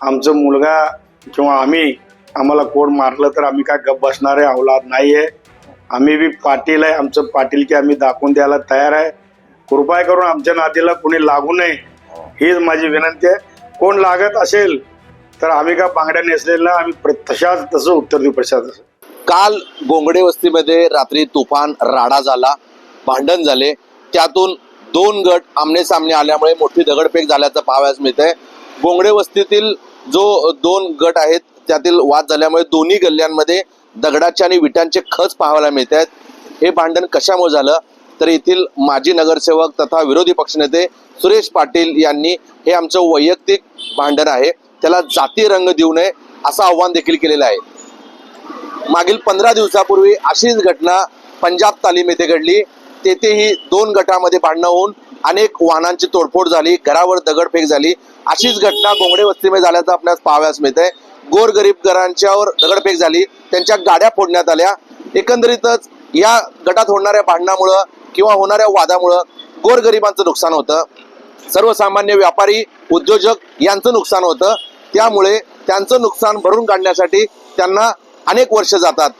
आमचं मुलगा किंवा आम्ही आम्हाला कोण मारलं तर आम्ही काय गप बसणारे अवलाद नाही आहे आम्ही बी पाटील आहे. आमचं पाटील की आम्ही दाखवून द्यायला तयार आहे. कृपया करून आमच्या नातीला कोणी लागू नये. हीच माझी विनंती आहे. कोण लागत असेल तर आम्ही का बांगड्या नेसलेला आम्ही प्र- तशाच तसं उत्तर देऊ प्रशासन काल गोंगडे वस्तीमध्ये रात्री तुफान राडा झाला भांडण झाले. त्यातून दोन गट आमने सामने आल्यामुळे मोठी दगडफेक झाल्याचं पाहावयास आहे गोंगडे वस्तीतील जो दोन गट आहेत त्यातील वाद झाल्यामुळे दोन्ही गल्ल्यांमध्ये दगडाचे आणि विटांचे खच पाहायला मिळत आहेत. हे भांडण कशामुळे झालं? तर येथील माजी नगरसेवक तथा विरोधी पक्षनेते सुरेश पाटील यांनी हे आमचं वैयक्तिक भांडण आहे. त्याला जाती रंग देऊ नये असं आव्हान देखील केलेलं आहे. मागील पंधरा दिवसापूर्वी अशीच घटना पंजाब तालीम येथे घडली. तेथेही दोन गटामध्ये भांडणं होऊन अनेक वाहनांची तोडफोड झाली. घरावर दगडफेक झाली. अशीच घटना गोंगडे वस्तीमध्ये झाल्याचं आपल्यास पाहाव्यास मिळते गोरगरीब घरांच्यावर दगडफेक झाली. त्यांच्या गाड्या फोडण्यात आल्या. एकंदरीतच या गटात होणाऱ्या भांडणामुळं किंवा होणाऱ्या वादामुळं गोरगरिबांचं नुकसान होतं. सर्वसामान्य व्यापारी उद्योजक यांचं नुकसान होतं. त्यामुळे त्यांचं नुकसान भरून काढण्यासाठी त्यांना अनेक वर्ष जातात.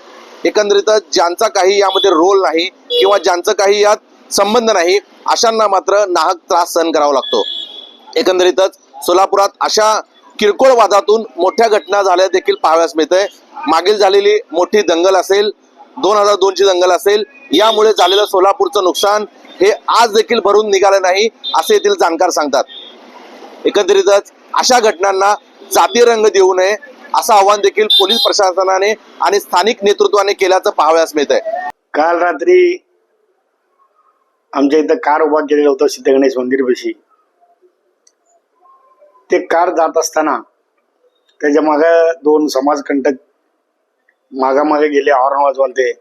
एकंदरीतच ज्यांचा काही यामध्ये रोल नाही किंवा ज्यांचं काही यात संबंध नाही अशांना मात्र नाहक त्रास सहन करावा लागतो. एकंदरीतच सोलापुरात अशा किरकोळ वादातून मोठ्या घटना झाल्या देखील पाहाव्यास मिळतंय. मागील झालेली मोठी दंगल असेल दोन हजार दोनची दंगल असेल यामुळे झालेलं सोलापूरचं नुकसान हे आज देखील भरून निघालं नाही असे येथील जाणकार सांगतात. एकंदरीतच अशा घटनांना जाती रंग देऊ नये असं आव्हान देखील पोलीस प्रशासनाने आणि स्थानिक नेतृत्वाने केल्याचं पाहाव्यास मिळत आहे काल रात्री आमच्या इथं कार उभा केलेलं होतं सिद्धगणेश मंदिरपाशी ते कार जात असताना त्याच्या माग दोन समाजकंटक मागामागे गेले हॉर्न वाजवाल ते.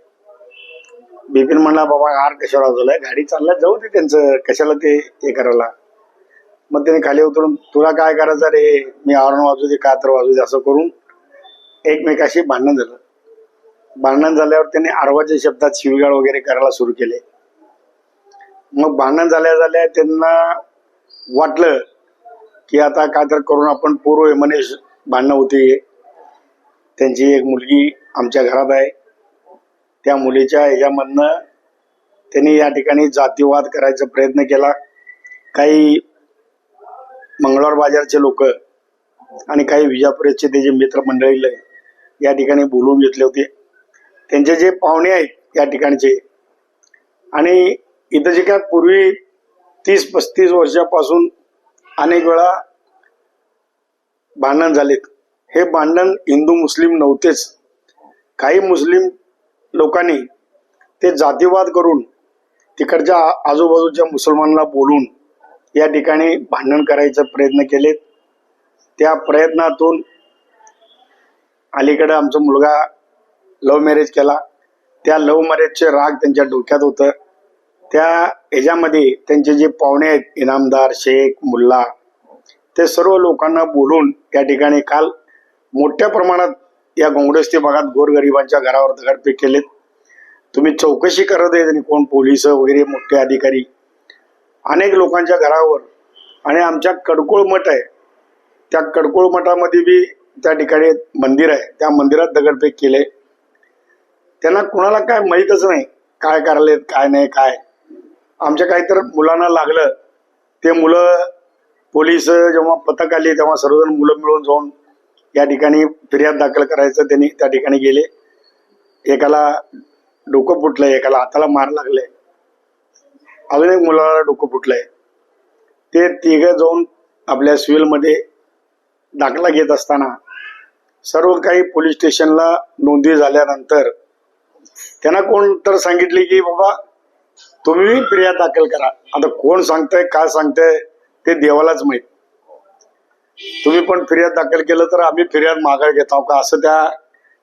बिपिन म्हणला बाबा हार कशाला वाजवलाय? गाडी चालला जाऊ दे त्यांचं. कशाला ते हे करायला? मग त्याने खाली उतरून तुला काय करायचं रे? मी हॉर्न वाजू दे का तर वाजू दे असं करून एकमेकाशी भांडण झालं. भांडण झाल्यावर त्याने आरवाच्या शब्दात शिवगाळ वगैरे करायला सुरू केले. मग भांडण झाल्या झाल्या त्यांना वाटलं की आता काय तर करून आपण पूर्व मनेश भांडणं होते. त्यांची एक मुलगी आमच्या घरात आहे. त्या मुलीच्या ह्याच्यामधनं त्यांनी या ठिकाणी जातीवाद करायचा प्रयत्न केला. काही मंगळवार बाजारचे लोक आणि काही विजापुरेचे त्याचे मित्रमंडळी या ठिकाणी बोलवून घेतले होते. त्यांचे जे पाहुणे आहेत या ठिकाणचे आणि इथं जे काय पूर्वी तीस पस्तीस वर्षापासून अनेक वेळा भांडण झालेत. हे भांडण हिंदू मुस्लिम नव्हतेच. काही मुस्लिम लोकांनी ते जातीवाद करून तिकडच्या आजूबाजूच्या मुसलमानला बोलून या ठिकाणी भांडण करायचा प्रयत्न केलेत. त्या प्रयत्नातून अलीकडे आमचा मुलगा लव्ह मॅरेज केला. त्या लव्ह मॅरेजचे राग त्यांच्या डोक्यात होतं. त्या ह्याच्यामध्ये त्यांचे जे पाहुणे आहेत इनामदार शेख मुल्ला ते सर्व लोकांना बोलून त्या ठिकाणी काल मोठ्या प्रमाणात या गोंगडस्ती भागात गोरगरिबांच्या घरावर दगडफेक केलेत. तुम्ही चौकशी करत आहेत आणि कोण पोलीस वगैरे मोठे अधिकारी. अनेक लोकांच्या घरावर आणि आमच्या कडकोळ मठ आहे. त्या कडकोळ मठामध्ये बी त्या ठिकाणी मंदिर आहे. त्या मंदिरात दगडफेक केले. त्यांना कुणाला काय माहीतच नाही. काय करायलेत काय नाही काय? आमच्या काही तर मुलांना लागलं. ते मुलं पोलीस जेव्हा पथक आली तेव्हा सर्वजण मुलं मिळून जाऊन या ठिकाणी फिर्याद दाखल करायचं त्यांनी त्या ठिकाणी गेले. एकाला डोकं फुटलंय एकाला हाताला मार लागलंय. अजून एक मुलाला डोकं फुटलंय. ते तिघ जाऊन आपल्या सिव्हिलमध्ये दाखला घेत असताना सर्व काही पोलीस स्टेशनला नोंदी झाल्यानंतर त्यांना कोण तर सांगितले की बाबा तुम्ही फिर्याद दाखल करा. आता कोण सांगताय काय सांगतंय ते देवालाच माहीत. तुम्ही पण फिर्याद दाखल केलं तर आम्ही फिर्याद माघार घेत आहोत का? असं त्या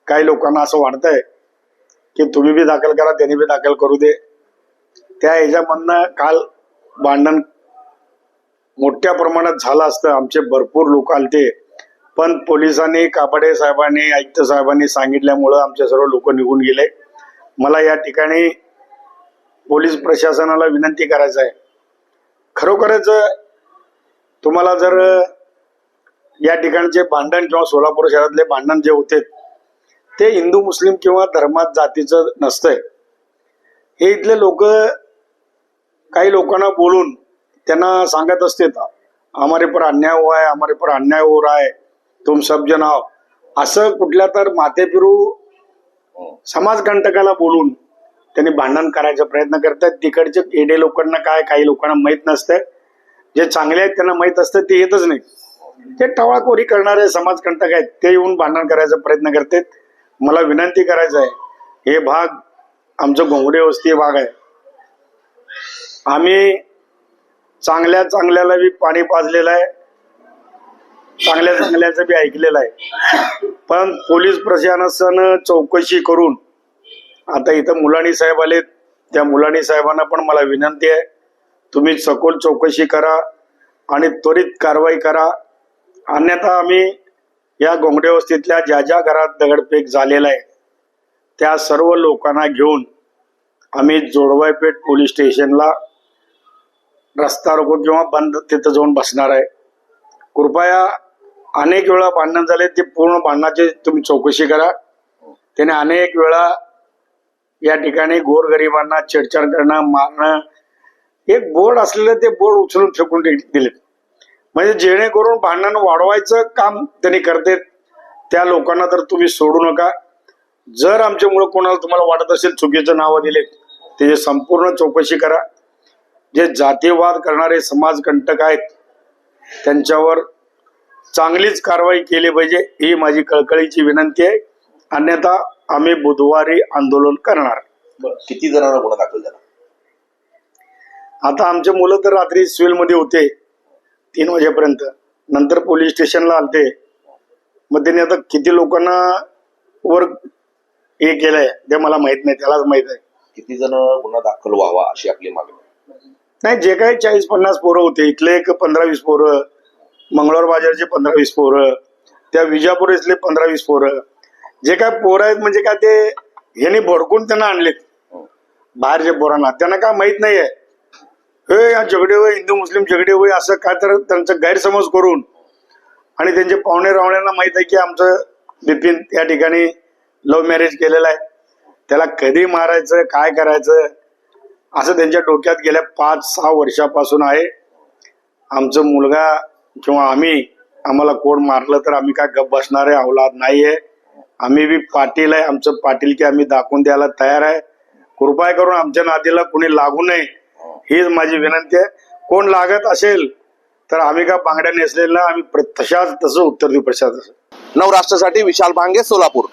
काही लोकांना असं वाटतंय की तुम्ही बी दाखल करा त्यांनी बी दाखल करू दे. त्या ह्याच्यामधनं काल भांडण मोठ्या प्रमाणात झालं असतं. आमचे भरपूर लोक आलते. पण पोलिसांनी कापडे साहेबांनी आयुक्त साहेबांनी सांगितल्यामुळं आमचे सर्व लोक निघून गेले. मला या ठिकाणी पोलीस प्रशासनाला विनंती करायचं आहे. खरोखरच तुम्हाला जर या ठिकाणचे भांडण किंवा सोलापूर शहरातले भांडण जे होते ते हिंदू मुस्लिम किंवा धर्मात जातीचं नसतंय. हे इथले लोक काही लोकांना बोलून त्यांना सांगत असते हमारे पर अन्याय हुआ है हमारे पर अन्याय हो रहा है तुम सब जन असं कुठल्या तर माथे समाजकंटकाला बोलून त्यांनी भांडण करायचा प्रयत्न करतात. तिकडचे येडे लोकांना काय काही लोकांना माहीत नसतं. जे चांगले आहेत त्यांना माहीत असतं ते येतच नाही ते टवाळखोरी करणारे समाजकंटक आहेत ते येऊन भांडण करायचा प्रयत्न करतात. मला विनंती करायचं आहे हे भाग आमचं घोंगडे वस्ती भाग आहे. आम्ही चांगल्या चांगल्याला बी पाणी पाजलेलं आहे. चांगल्या चांगल्याचं बी ऐकलेलं आहे. पण पोलीस प्रशासनानं चौकशी करून आता इथं मुलाणी साहेब आले त्या मुलाणी साहेबांना पण मला विनंती आहे. तुम्ही सखोल चौकशी करा आणि त्वरित कारवाई करा. अन्यथा आम्ही या गोंगडे वस्तीतल्या ज्या ज्या घरात दगडफेक झालेला आहे त्या सर्व लोकांना घेऊन आम्ही जोडवायपेठ पोलीस स्टेशनला रस्ता रोको किंवा बंद तिथं जाऊन बसणार आहे. कृपया अनेक वेळा भांडण झाले ते पूर्ण भांडणाची तुम्ही चौकशी करा. त्याने अनेक वेळा या ठिकाणी गोरगरिबांना छेडछाड करणं मारणं एक बोर्ड असलेलं ते बोर्ड उचलून फेकून दिले म्हणजे जेणेकरून भांडण वाढवायचं काम त्यांनी करते त्या लोकांना तर तुम्ही सोडू नका. जर आमच्यामुळे कोणाला तुम्हाला वाटत असेल चुकीचं नावं दिलेत त्याची संपूर्ण चौकशी करा. जे जातीयवाद करणारे समाजकंटक आहेत त्यांच्यावर चांगलीच कारवाई केली पाहिजे ही माझी कळकळीची विनंती आहे. अन्यथा आम्ही बुधवारी आंदोलन करणार. किती जणांना गुन्हा दाखल झाला? आता आमचे मुलं तर रात्री सिव्हिलमध्ये होते तीन वाजेपर्यंत. नंतर पोलीस स्टेशनला आलते. मग त्यांनी आता किती लोकांना वर हे केलंय ते मला माहीत नाही त्यालाच माहीत आहे. किती जण गुन्हा दाखल व्हावा अशी आपली मागणी नाही जे काही चाळीस पन्नास पोरं होते इथले एक पंधरा वीस पोरं मंगळवार बाजारचे पंधरा वीस पोरं त्या विजापूर इथले पंधरा वीस पोरं जे काय पोरं आहेत म्हणजे काय ते ह्याने भडकून त्यांना आणलेत. बाहेरच्या पोरांना. त्यांना काय माहीत नाहीये. हे या झगडे होय हिंदू मुस्लिम झगडे होय असं काय तर त्यांचा गैरसमज करून. आणि त्यांचे पाहुणे रावण्यांना माहीत आहे की आमचं बिपिन या ठिकाणी लव्ह मॅरेज केलेलं आहे. त्याला कधी मारायचं काय करायचं असं त्यांच्या डोक्यात गेल्या पाच सहा वर्षापासून आहे. आमचं मुलगा किंवा आम्ही आम्हाला कोण मारलं तर आम्ही काय गप बसणारे अवलाद नाहीये. आम्ही बी पाटील आहे आमचं पाटील की आम्ही दाखवून द्यायला तयार आहे. कृपया करून आमच्या नादीला कुणी लागू नये हीच माझी विनंती आहे. कोण लागत असेल तर आम्ही का बांगड्या नेसलेला आम्ही तशाच तसं उत्तर देऊ प्रशासन नवराष्ट्रासाठी विशाल भांगे सोलापूर.